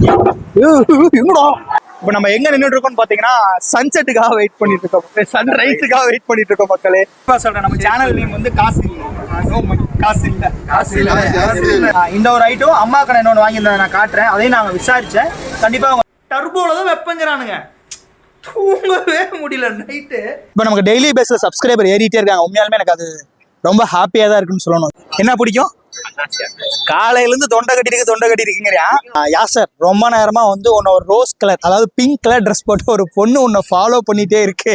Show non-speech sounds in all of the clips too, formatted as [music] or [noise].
எங்கடா இப்போ நம்ம எங்க நின்றுட்டு இருக்கோம்னு பாத்தீங்கன்னா சன்செட்டுக்காக வெயிட் பண்ணிட்டு இருக்கோம் சன் ரைஸுக்காக வெயிட் பண்ணிட்டு இருக்கோம் மக்களே. இப்போ சொல்றேன். நம்ம சேனல் நேம் வந்து காசு. காசு இல்ல. காசு இல்ல. காசு இல்ல. ஆ, இந்த ஒரு ஐட்டம் அம்மா கடை இன்னொன்று வாங்கியிருந்தேன் நான் காட்டுறேன். அதையும் நாங்க விசாரிச்சேன். கண்டிப்பா அவங்க டர்போல தான் வெப்பங்கிறானுங்க. தூங்கவே முடியல நைட்டு இப்போ நமக்கு டெய்லி பேஸ்ல சப்ஸ்கிரைபர் ஏறிட்டே இருக்காங்க. உண்மையாலுமே எனக்கு அது ரொம்ப ஹாப்பியா தான் இருக்குன்னு சொல்லணும். என்ன பிடிக்கும்? காலையில இருந்து தொண்டை கட்டி இருக்கு தொண்டை கட்டி இருக்குங்கிறியா யாசர் ரொம்ப நேரமா வந்து உன்னை ஒரு ரோஸ் கலர் அதாவது பிங்க் கலர் ட்ரெஸ் போட்டு ஒரு பொண்ணு உன்னை ஃபாலோ பண்ணிட்டே இருக்கு.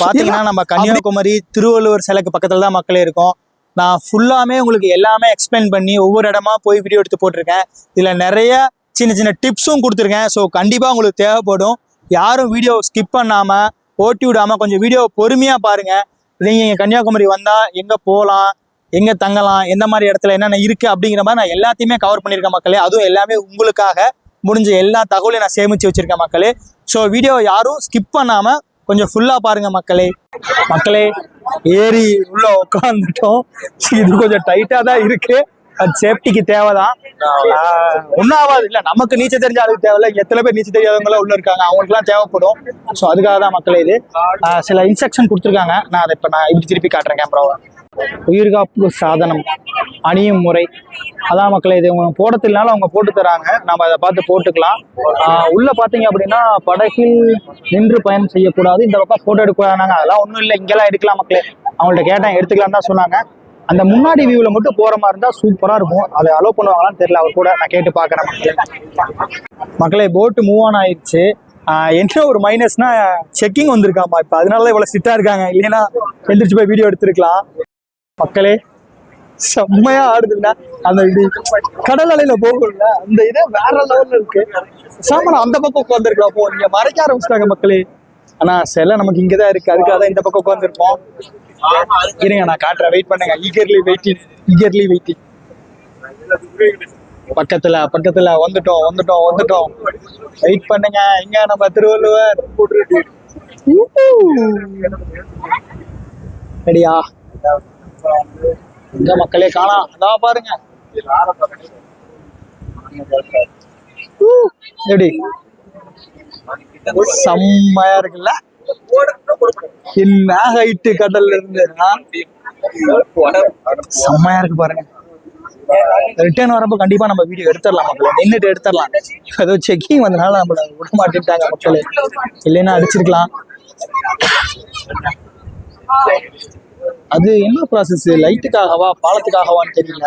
பாத்தீங்கன்னா நம்ம கன்னியாகுமரி திருவள்ளுவர் சிலைக்கு பக்கத்துல தான் மக்களே இருக்கோம். நான் ஃபுல்லாமே உங்களுக்கு எல்லாமே எக்ஸ்பிளைன் பண்ணி ஒவ்வொரு இடமா போய் வீடியோ எடுத்து போட்டிருக்கேன். இதுல நிறைய சின்ன சின்ன டிப்ஸும் கொடுத்துருக்கேன். ஸோ கண்டிப்பா உங்களுக்கு தேவைப்படும். யாரும் வீடியோ ஸ்கிப் பண்ணாம ஓட்டி விடாம கொஞ்சம் வீடியோ பொறுமையா பாருங்க. நீங்க கன்னியாகுமரி வந்தா எங்க போகலாம் எங்க தங்கலாம் எந்த மாதிரி இடத்துல என்னென்ன இருக்கு அப்படிங்கிற மாதிரி நான் எல்லாத்தையுமே கவர் பண்ணியிருக்கேன் மக்களே. அதுவும் எல்லாமே உங்களுக்காக முடிஞ்ச எல்லா தகவலையும் நான் சேமிச்சு வச்சிருக்கேன் மக்களே. ஸோ வீடியோ யாரும் ஸ்கிப் பண்ணாம கொஞ்சம் ஃபுல்லா பாருங்க மக்களே. மக்களே ஏறி உள்ள உட்காந்துட்டோம் இது கொஞ்சம் டைட்டா தான் இருக்கு. அது சேஃப்டிக்கு தேவைதான். ஆகாது. இல்ல நமக்கு நீச்சல் தெரிஞ்ச ஆளுக்கு தேவையில்ல. எத்தனை பேர் நீச்சல் தெரியாதவங்க உள்ள இருக்காங்க. அவங்களுக்குலாம் தேவைப்படும். ஸோ அதுக்காக தான் மக்களே இது. சில இன்ஸ்ட்ரக்ஷன் கொடுத்துருக்காங்க. நான் அதை இப்போ நான் இப்படி திருப்பி காட்டுறேன் கேமராவை உயிர்காப்பு சாதனம் அணியும் முறை. அதான் மக்களை இது அவங்க போட அவங்க போட்டு தராங்க. நம்ம அதை பார்த்து போட்டுக்கலாம். உள்ள பாத்தீங்க அப்படின்னா படகில் நின்று பயணம் செய்யக்கூடாது. இந்த பக்கம் போட்டோ எடுக்கக்கூடாதுனாங்க அதெல்லாம் ஒன்றும் இல்லை. இங்கெல்லாம் எடுக்கலாம் மக்களே. அவங்கள்ட்ட கேட்டேன் எடுத்துக்கலாம் தான் சொன்னாங்க. அந்த முன்னாடி வியூல மட்டும் போற மாதிரி இருந்தா சூப்பரா இருக்கும். அதை அலோவ் பண்ணுவாங்களான்னு தெரியல. அவர் கூட நான் கேட்டு பார்க்குறேன் மக்களே. மக்களே போட்டு மூவ் ஆன் ஆயிடுச்சு. என்ன ஒரு மைனஸ்னா செக்கிங் வந்திருக்காமா இப்ப? அதனால இவ்வளோ இவ்வளவு இருக்காங்க. இல்லைன்னா எந்திரிச்சு போய் வீடியோ எடுத்திருக்கலாம். மக்களே செம்மையா ஆடுதுன்னா அந்த இது கடல் அலையில போகும்ல அந்த இதே வேற லெவல்ல இருக்கு. சாம நான் அந்த பக்கம் உட்காந்துருக்கலாம் போ இங்க மறைக்க ஆரம்பிச்சிட்டாங்க மக்களே. ஆனா சிலை நமக்கு இங்கதான் இருக்கு. அதுக்காக தான் இந்த பக்கம் உட்காந்துருப்போம் இருங்க நான் காட்டுறேன். வெயிட் பண்ணுங்க. ஈகர்லி வெயிட்டிங் ஈகர்லி வெயிட்டிங் பக்கத்துல பக்கத்துல வந்துட்டோம் வந்துட்டோம் வந்துட்டோம். வெயிட் பண்ணுங்க. எங்க நம்ம திருவள்ளுவர். ரெடியா? எங்க மக்களே காணாம். அதான் பாருங்க. எப்படி? செம்மையா இருக்குல்ல? என்ன ஹைட்டு கடல்ல இருந்து? செம்மையா இருக்கு பாருங்க. ரிட்டர்ன் வரப்போ கண்டிப்பா நம்ம வீடியோ எடுத்துடலாம் மக்கள். நின்றுட்டு எடுத்துடலாம். ஏதோ செக்கிங் வந்தனால நம்மள விட மாட்டேன்ட்டாங்க மக்களே. இல்லைன்னா அடிச்சிருக்கலாம். அது என்ன ப்ராசஸ் லைட்டுக்காகவா பாலத்துக்காகவான்னு தெரியல.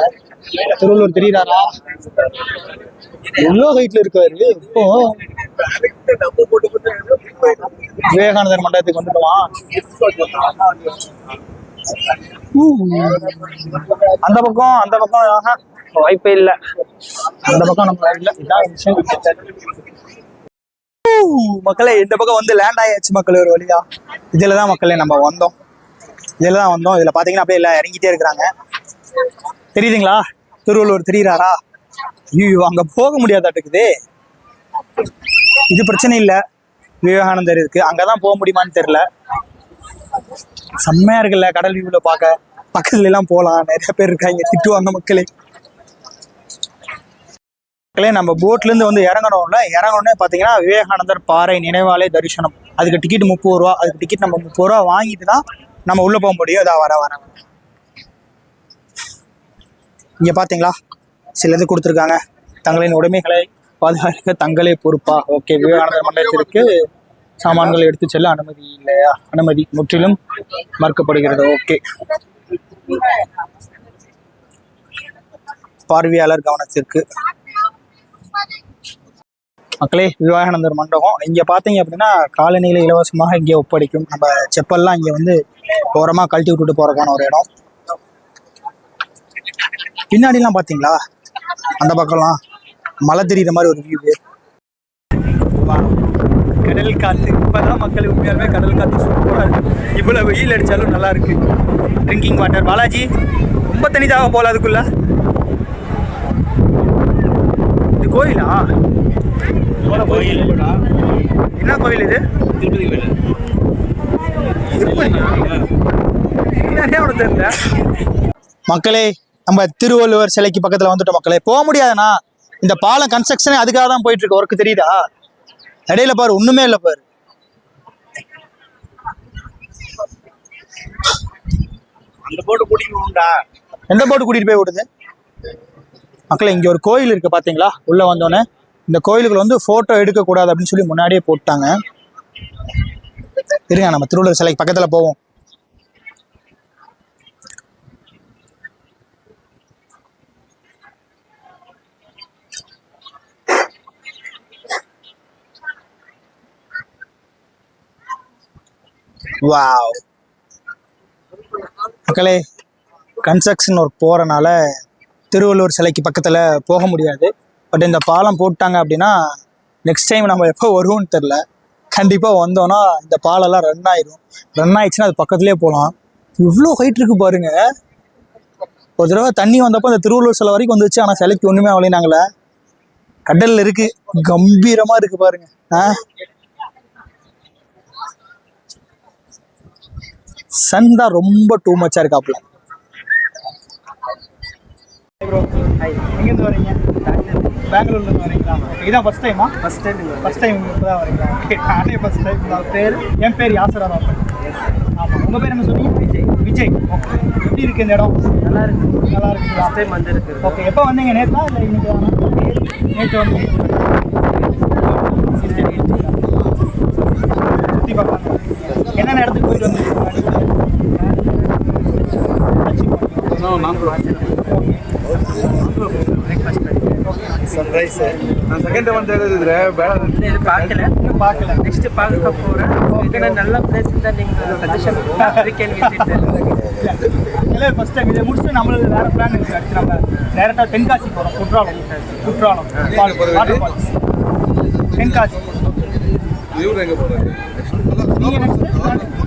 திருவள்ளூர் தெரியுறாரா? எவ்வளோ ஹைட்ல இருக்காரு? இப்போ விவேகானந்தர் மண்டபத்துக்கு வந்துடுவான் அந்த பக்கம் அந்த பக்கம் வாய்ப்பே இல்ல. அந்த பக்கம் நம்ம இல்ல. விஷயம். மக்களே இந்த பக்கம் வந்து லேண்ட் ஆயாச்சு மக்களே ஒரு வழியா. இதுல தான் மக்களே நம்ம வந்தோம். இதில் தான் வந்தோம். இதுல பாத்தீங்கன்னா அப்படியே எல்லாம் இறங்கிட்டே இருக்கிறாங்க. தெரியுதுங்களா? திருவள்ளூர் தெரியுறாரா? ஐயோ அங்க போக முடியாதாட்டுக்குது. இது பிரச்சனை இல்ல. விவேகானந்தர் இருக்கு. அங்கதான் போக முடியுமான்னு தெரியல. செம்மையா இருக்குல்ல கடல் வியூல பார்க்க. பக்கத்துல எல்லாம் போகலாம் நிறைய பேர் இருக்காங்க. திட்டுவாங்க மக்களே. மக்களே நம்ம போட்ல இருந்து வந்து இறங்கணும்ல. இறங்கணும்னே பாத்தீங்கன்னா விவேகானந்தர் பாறை நினைவாலய தரிசனம். அதுக்கு டிக்கெட் முப்பது ரூபா. அதுக்கு டிக்கெட் நம்ம முப்பது ரூபா வாங்கிட்டு தான் நம்ம உள்ள போக முடியும் இதா வர வர இங்கே இங்க பாத்தீங்களா? சில இது கொடுத்துருக்காங்க. தங்களின் உடைமைகளை பாதுகாக்க தங்களே பொறுப்பா. ஓகே விவேகானந்தர் மண்டலத்திற்கு சாமான்கள் எடுத்து செல்ல அனுமதி இல்லையா? அனுமதி முற்றிலும் மறுக்கப்படுகிறது. ஓகே பார்வையாளர் கவனத்திற்கு. மக்களே விவேகானந்தர் மண்டபம். இங்கே பார்த்தீங்க அப்படின்னா காலனியில் இலவசமாக இங்கே ஒப்படைக்கும். நம்ம செப்பல்லாம் இங்கே வந்து ஓரமாக கழட்டி விட்டுட்டு போறதுக்கான ஒரு இடம். பின்னாடிலாம் பார்த்தீங்களா அந்த பக்கம்லாம். மலை தெரியுற மாதிரி ஒரு வியூ கடல் காற்று இப்போதான் மக்கள் உண்மையாலுமே கடல் காற்று சூப்பராக இருக்கு. இவ்வளோ வெயில் அடித்தாலும் நல்லா இருக்கு. ட்ரிங்கிங் வாட்டர் பாலாஜி ரொம்ப தனிதாக போகல அதுக்குள்ளே அதுக்குள்ள கோயிலா? கோயில்? என்ன கோயில் இது? திருப்பதி கோயில். என்னன்னே தெரியல? மக்களே நம்ம திருவள்ளுவர் சிலைக்கு பக்கத்துல வந்துட்டோம் மக்களே. போக முடியாதுண்ணா. இந்த பாலம் கன்ஸ்ட்ரக்ஷனே அதுக்காக தான் போயிட்டு இருக்கு ஒர்க் தெரியுதா? இடையில பாரு ஒண்ணுமே இல்லை பாரு. அந்த போட்டு குடிக்கணும்டா எந்த போட்டு கூட்டிட்டு போய் விடுது மக்களே இங்க ஒரு கோயில் இருக்கு பாத்தீங்களா? உள்ள வந்தோடனே இந்த கோயிலுக்குள்ள வந்து போட்டோ எடுக்க கூடாது அப்படின்னு சொல்லி முன்னாடியே போட்டாங்க. இருங்க நம்ம திருவள்ளுவர் சிலைக்கு பக்கத்துல போவோம். வாவ். மக்களே கன்ஸ்ட்ரக்ஷன் ஒர்க் போகிறனால திருவள்ளுவர் சிலைக்கு பக்கத்தில் போக முடியாது. பட் இந்த பாலம் போட்டாங்க அப்படின்னா நெக்ஸ்ட் டைம் நம்ம எப்போ வருவோம்னு தெரில கண்டிப்பாக வந்தோன்னா இந்த பாலெல்லாம் ரன் ஆயிரும். ரன் ஆயிடுச்சுன்னா அது பக்கத்துலேயே போகலாம் இவ்வளோ ஹைட் இருக்கு பாருங்க. ஒரு தடவை தண்ணி வந்தப்போ அந்த திருவள்ளூர் சிலை வரைக்கும் வந்துச்சு. ஆனால் சிலைக்கு ஒன்றுமே ஆகலைனாங்களே கடலில் இருக்கு. கம்பீரமாக இருக்கு பாருங்க. ஆ? சன் தான் ரொம்ப டூ மச்சாக இருக்காப்புல. ப்ரோ எங்கேருந்து வரீங்க பெங்களூர்லேருந்து வரீங்களா இதான் ஃபஸ்ட் டைமா ஃபர்ஸ்ட் டைம் ஃபஸ்ட் டைம் இப்போ தான் வரீங்களா ஓகே நானே ஃபஸ்ட் டைம் பேர்? என் பேர் யாசரா ராமன். ஆமாம் உங்கள் பேர் என்ன சொன்னீங்க விஜய். விஜய். ஓகே எப்படி இருக்கு இந்த இடம்? நல்லா இருக்கு. நல்லா இருக்குங்களா ஃபர்ஸ்ட் டைம் வந்திருக்கு. ஓகே எப்போ வந்தீங்க? நேற்றா இல்லை இன்னைக்கு நேற்று வந்து. சுற்றி பார்க்கலாம் என்னென்ன இடத்துக்கு போயிட்டு சன்ரைஸ் நான் செகண்ட் டைம் வந்து ಬೇಡ பார்க்கல. இன்னும் பார்க்கல. நெக்ஸ்ட் பார்க்க போறேன். இதுல நல்ல பிளேஸ் இருந்தா நீங்க சஜஷன் இல்லை ஃபஸ்ட் டைம் இதை முடிச்சுட்டு நம்மளுக்கு வேறு பிளான் அடுத்து நம்ம டேரெக்டாக தென்காசி போகிறோம் குற்றாலம். குற்றாலம். Waterfalls Tenkasi. இவரு எங்க போறாரு நீங்கள் நெக்ஸ்ட்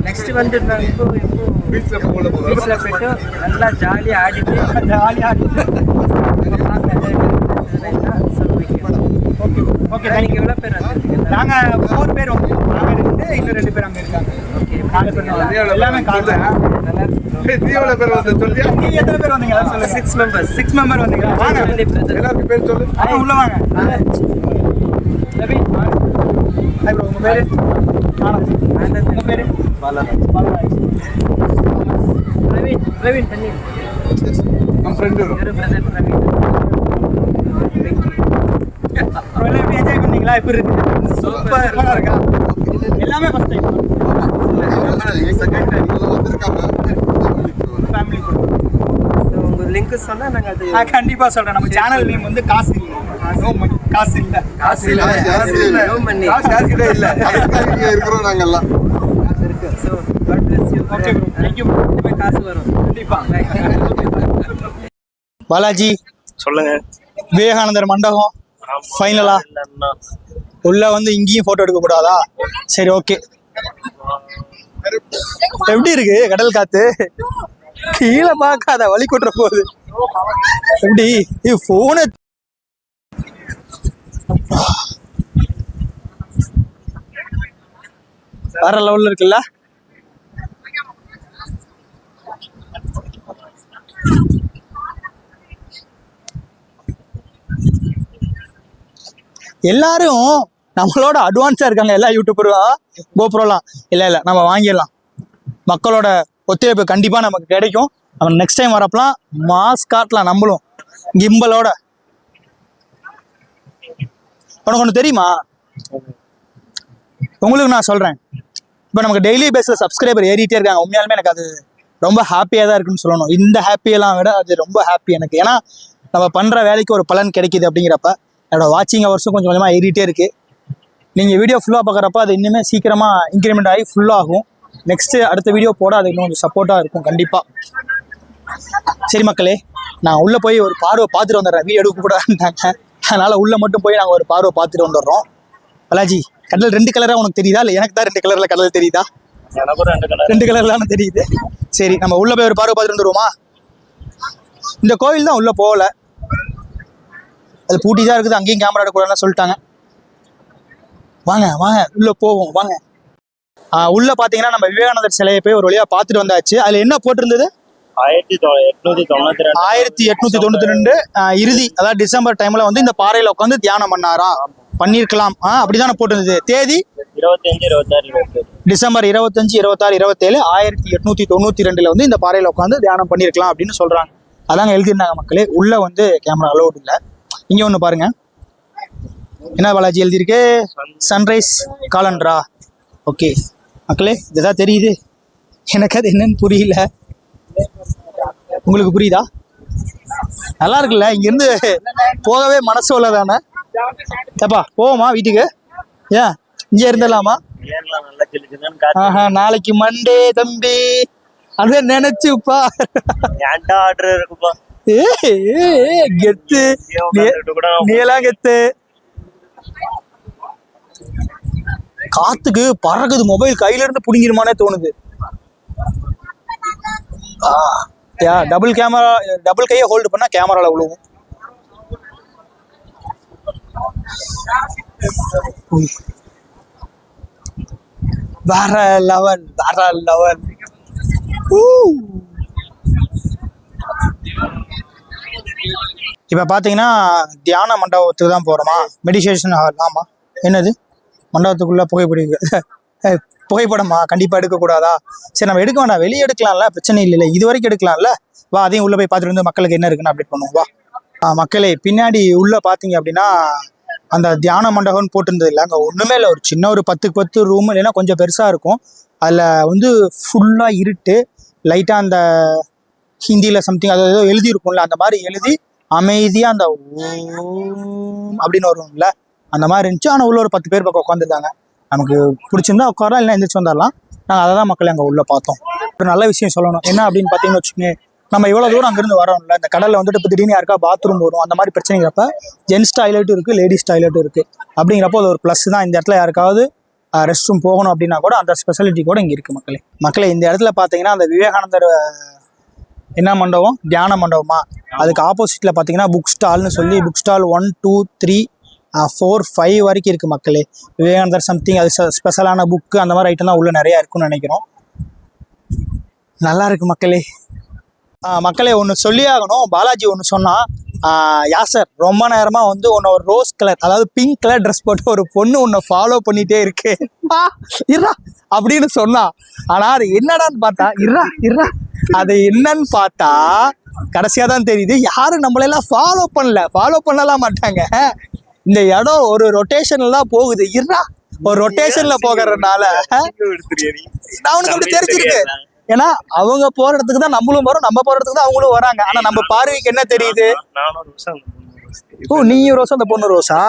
நெக்ஸ்ட் வந்து நான் இப்போ இப்போ பீச்ல போல போறாரு பீச்ல போயிட்டு நல்லா ஜாலியா ஆடிட்டு ஜாலியாக ஓகே ஓகே நீங்க எவ்வளவு பேர் நாங்கள் ஃபோர் பேர் நாங்கள் ரெண்டு இன்னும் ரெண்டு பேர் அங்கே இருக்காங்க. எல்லாமே காலைல நீ எவ்வளவு பேர் வந்து சொல்லியா நீங்க எத்தனை பேர் வந்தீங்க? அதான் சொல்லுங்க. சிக்ஸ் மெம்பர்ஸ் சிக்ஸ் மெம்பர் வந்தீங்களா? வாங்க. எல்லாருக்கும் பேர் சொல்லு. உள்ள வாங்க. ரவி ஹாய் ப்ரோ உங்க பேரு? ஆனந்த் பேரு பாலராஜ் பிரவீன் பிரவீன் தண்ணி நம்ம ஃப்ரெண்டு பிரதர் பிரவீன் என்ஜாய் பண்ணீங்களா எப்படி இருக்கு சூப்பர் இருக்கா எல்லாமே ஃபர்ஸ்ட் டைம் ஃபேமிலி கூட ஸோ உங்க லிங்க் சொன்னா நாங்க அது நான் கண்டிப்பா சொல்றேன் நம்ம சேனல் நேம் வந்து காசு இல்லை money. காசு இல்லை காசு இல்ல காசு இல்ல. No money. காசு யாருக்கிட்ட இல்ல? [laughs] இருக்கிறோம் நாங்கெல்லாம். இருக்கு. So God bless you okay bro thank you கண்டிப்பா காசு வரும். கண்டிப்பா. Bye. பாலாஜி. சொல்லுங்க. விவேகானந்தர் மண்டபம். ஃபைனலா உள்ள வந்து இங்கேயும் போட்டோ எடுக்க கூடாதா சரி ஓகே எப்படி இருக்கு? கடல் காத்து? கீழே பார்க்காத வழி கொட்டுற போகுது எப்படி? போன வேற லெவல்ல இருக்குல்ல? எல்லாரும் நம்மளோட அட்வான்ஸா இருக்காங்க எல்லா யூடியூபரும் கோப்ரோலாம் இல்ல இல்ல நம்ம வாங்கிடலாம். மக்களோட ஒத்துழைப்பு கண்டிப்பா நமக்கு கிடைக்கும். நம்ம நெக்ஸ்ட் டைம் வரப்பலாம் மாஸ் காட்டலாம் நம்மளும். கிம்பலோட உனக்கு ஒன்று தெரியுமா? உங்களுக்கு நான் சொல்கிறேன் இப்போ நமக்கு டெய்லி பேஸில் சப்ஸ்கிரைபர் ஏறிட்டே இருக்காங்க. உண்மையாலுமே எனக்கு அது ரொம்ப ஹாப்பியாக தான் இருக்குன்னு சொல்லணும். இந்த ஹாப்பியெல்லாம் விட அது ரொம்ப ஹாப்பி எனக்கு. ஏன்னா நம்ம பண்ணுற வேலைக்கு ஒரு பலன் கிடைக்குது அப்படிங்கிறப்ப என்னோட வாட்சிங் ஹவர்ஸும் கொஞ்சம் கொஞ்சமாக ஏறிட்டே இருக்குது நீங்கள் வீடியோ ஃபுல்லாக பார்க்குறப்ப அது இன்னுமே சீக்கிரமாக இன்க்ரிமெண்ட் ஆகி ஃபுல்லாகும் நெக்ஸ்ட்டு அடுத்த வீடியோ போட அது இன்னும் கொஞ்சம் சப்போர்ட்டாக இருக்கும் கண்டிப்பாக சரி மக்களே நான் உள்ளே போய் ஒரு பார்வை பார்த்துட்டு வந்துடுறேன். வீடியோ எடுக்க கூடாதுன்ட்டாங்க. அதனால் உள்ளே மட்டும் போய் நாங்கள் ஒரு பார்வை பார்த்துட்டு வந்துடுறோம். பாலாஜி கடல் ரெண்டு கலராக உனக்கு தெரியுதா? இல்லை எனக்கு தான் ரெண்டு கலரில் கடல் தெரியுதா? ரெண்டு கலர் ரெண்டு கலர்லான்னு தெரியுது. சரி நம்ம உள்ள போய் ஒரு பார்வை பார்த்துட்டு வந்துருவோமா இந்த கோவில் தான் உள்ள போகல. அது பூட்டி தான் இருக்குது அங்கேயும் கேமரா எடுக்கக்கூடாதுன்னு சொல்லிட்டாங்க. வாங்க வாங்க உள்ள போவோம் வாங்க. ஆ, உள்ள பாத்தீங்கன்னா நம்ம விவேகானந்தர் சிலையை போய் ஒரு வழியா பார்த்துட்டு வந்தாச்சு. அதுல என்ன போட்டிருந்தது? ஆயிரத்தி எட்நூத்தி தொண்ணூத்தி ரெண்டு. ஆயிரத்தி எட்நூத்தி தொண்ணூத்தி ரெண்டு இறுதி அதாவது டிசம்பர் டைம்ல வந்து இந்த பாறையில உட்காந்து தியானம் பண்ணாரா பண்ணிருக்கலாம் அப்படிதானே போட்டிருந்தது. தேதி? இருபத்தி அஞ்சு இருபத்தாறு இருபத்தி டிசம்பர் இருபத்தஞ்சு இருபத்தாறு இருபத்தேழு ஆயிரத்தி எட்நூத்தி தொண்ணூத்தி ரெண்டுல வந்து இந்த பாறையில உட்காந்து தியானம் பண்ணிருக்கலாம் அப்படின்னு சொல்றாங்க. அதாங்க எழுதியிருந்தாங்க மக்களே. உள்ள வந்து கேமரா அலோடு இல்ல. இங்க ஒண்ணு பாருங்க. என்ன பாலாஜி எழுதியிருக்கு? சன்ரைஸ் காலண்டரா ஓகே மக்களே இதுதான் தெரியுது. எனக்கு அது என்னன்னு புரியல. உங்களுக்கு புரியுதா? நல்லா இருக்குல்ல இங்க இருந்து போகவே மனசு உள்ளதானே? ஏப்பா போவோமா வீட்டுக்கு? ஏன் இங்கே இருந்துடலாமா? ஆஹா நாளைக்கு மண்டே தம்பி. அத நினைச்சுப்பா ஏன்டா ஆர்டர் இருக்குப்பா கெத்து. இங்கேயே உட்காந்துட்டு கூட நீ எல்லாம் கெத்து. காத்துக்கு பறக்குது மொபைல் கையில இருந்து புடிங்கிருமானே தோணுது. யா டபுள் கேமரா டபுள் கையை ஹோல்டு பண்ணால் கேமராவில் விழுவும் வேற லெவன் வேற லெவன். இப்போ பார்த்தீங்கன்னா தியான மண்டபத்துக்கு தான் போகிறோமா மெடிடேஷன் ஹால் ஆமாம் என்னது? மண்டபத்துக்குள்ளே புகைப்படி புகைப்படமா? கண்டிப்பாக எடுக்கக்கூடாதா? சரி நம்ம எடுக்க வேண்டாம். வெளியே எடுக்கலாம்ல பிரச்சனை இல்லைல்ல. இது வரைக்கும் எடுக்கலாம்ல? வா அதையும் உள்ளே போய் பார்த்துட்டு வந்து மக்களுக்கு என்ன இருக்குன்னு அப்டேட் பண்ணுவோம். வா. மக்களே பின்னாடி உள்ளே பார்த்தீங்க அப்படின்னா அந்த தியான மண்டபம்னு போட்டிருந்தது இல்லை அங்கே ஒன்றுமே இல்லை. ஒரு சின்ன ஒரு பத்துக்கு பத்து ரூம் இல்லைன்னா கொஞ்சம் பெருசாக இருக்கும். அதில் வந்து ஃபுல்லாக இருட்டு. லைட்டாக அந்த ஹிந்தியில் சம்திங் அது ஏதோ எழுதியிருக்கும்ல அந்த மாதிரி எழுதி அமைதியாக அந்த ஓம் அப்படின்னு வரும்ல அந்த மாதிரி இருந்துச்சு. ஆனால் உள்ள ஒரு பத்து பேர் பக்கம் உட்காந்துருந்தாங்க நமக்கு பிடிச்சிருந்தா உட்காரலாம் இல்லை எந்திரிச்சு வந்துடலாம் நாங்கள் அதை தான் மக்களை அங்கே உள்ளே பார்த்தோம். ஒரு நல்ல விஷயம் சொல்லணும். என்ன அப்படின்னு பார்த்தீங்கன்னு வச்சுக்கோங்க நம்ம இவ்வளோ தூரம் அங்கேருந்து வரோம்ல இந்த கடலில் வந்துட்டு இப்போ திடீர்னு யாருக்கா பாத்ரூம் வரும் அந்த மாதிரி பிரச்சனைங்கிறப்ப ஜென்ஸ் டாய்லெட்டும் இருக்குது லேடிஸ் டாய்லெட்டும் இருக்குது அப்படிங்கிறப்போ அது ஒரு ப்ளஸ் தான். இந்த இடத்துல யாருக்காவது ரெஸ்ட் ரூம் போகணும் அப்படின்னா கூட அந்த ஸ்பெஷாலிட்டி கூட இங்கே இருக்குது மக்களே. மக்களே இந்த இடத்துல பார்த்தீங்கன்னா அந்த விவேகானந்தர் என்ன மண்டபம்? தியான மண்டபமா? அதுக்கு ஆப்போசிட்டில் பார்த்தீங்கன்னா புக் ஸ்டால்னு சொல்லி book stall one two three four five வரைக்கும் இருக்குது மக்களே. விவேகானந்தர் சம்திங் அது ஸ்பெஷலான புக்கு அந்த மாதிரி ஐட்டம் தான் உள்ளே நிறையா இருக்குன்னு நினைக்கிறோம். நல்லா இருக்கு மக்களே. மக்களே ஒன்று சொல்லி ஆகணும். பாலாஜி ஒன்று சொன்னால் யாசர் ரொம்ப நேரமாக வந்து உன்னை ஒரு ரோஸ் கலர் அதாவது பிங்க் கலர் ட்ரெஸ் போட்டு ஒரு பொண்ணு உன்னை ஃபாலோ பண்ணிகிட்டே இருக்கு. ஆ, அப்படின்னு சொன்னா ஆனால் அது என்னடான்னு பார்த்தா இருடா இருடா அது என்னன்னு பார்த்தா கடைசியா தான் தெரியுது. யாரும் நம்மளெல்லாம் ஃபாலோ பண்ணல. ஃபாலோ பண்ணலாம் மாட்டாங்க. இந்த இடம் ஒரு ரொட்டேஷன்ல தான் போகுது. இருடா ஒரு ரொட்டேஷன்ல போகிறதுனால நான் உனக்கு அப்படி தெரிஞ்சிருக்கு. ஏன்னா அவங்க போற இடத்துக்கு தான் நம்மளும் போறோம் நம்ம போற இடத்துக்கு தான் அவங்களும் வராங்க. ஆனா நம்ம பார்வைக்கு என்ன தெரியுது? ஓ நீயும் ரோசா அந்த பொண்ணு ரோசா.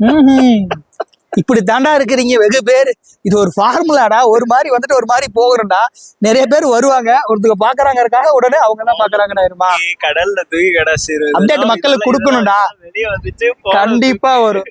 [laughs] இப்படி தாண்டா இருக்கிறீங்க வெகு பேர். இது ஒரு ஃபார்முலாடா ஒரு மாதிரி வந்துட்டு ஒரு மாதிரி போகிறோம்டா நிறைய பேர் வருவாங்க. ஒருத்தங்க பாக்குறாங்கறக்காக உடனே அவங்க தான் பாக்குறாங்கடா கடல்ல தூக்கி கடாசி Update மக்களுக்கு கொடுக்கணும்டா. கண்டிப்பா வரும்.